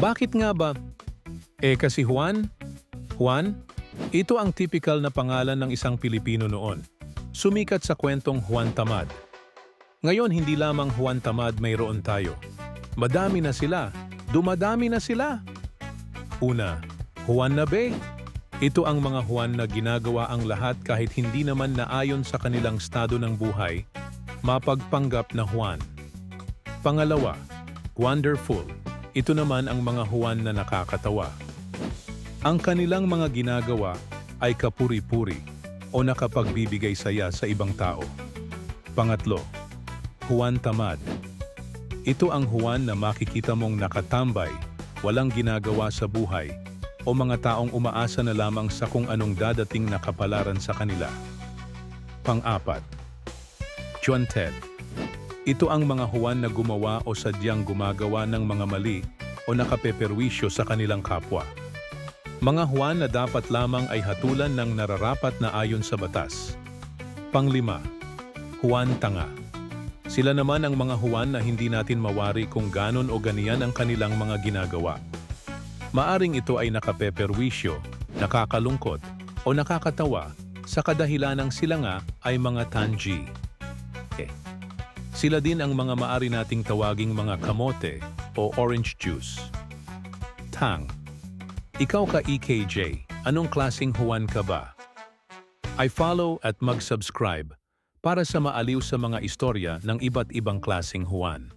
Bakit nga ba? Eh kasi Juan? Juan? Ito ang typical na pangalan ng isang Pilipino noon. Sumikat sa kwentong Juan Tamad. Ngayon hindi lamang Juan Tamad mayroon tayo. Madami na sila. Dumadami na sila. Una, Juan Nabe. Ito ang mga Juan na ginagawa ang lahat kahit hindi naman naayon sa kanilang estado ng buhay, mapagpanggap na Juan. Pangalawa, Wonderful. Ito naman ang mga Juan na nakakatawa. Ang kanilang mga ginagawa ay kapuri-puri o nakapagbibigay saya sa ibang tao. Pangatlo, Juan Tamad. Ito ang Juan na makikita mong nakatambay, walang ginagawa sa buhay, o mga taong umaasa na lamang sa kung anong dadating na kapalaran sa kanila. Pang-apat, John Ted. Ito ang mga Juan na gumawa o sadyang gumagawa ng mga mali o nakapeperwisyo sa kanilang kapwa. Mga Juan na dapat lamang ay hatulan ng nararapat na ayon sa batas. Panglima, Juan Tanga. Sila naman ang mga Juan na hindi natin mawari kung ganon o ganiyan ang kanilang mga ginagawa. Maaring ito ay nakapeperwisyo, nakakalungkot, o nakakatawa sa kadahilanang sila nga ay mga tanji. Sila din ang mga maari nating tawaging mga kamote o orange juice. Tang. Ikaw ka EKJ, anong klasing Juan ka ba? I follow at mag-subscribe para sa maaliw sa mga istorya ng iba't ibang klasing Juan.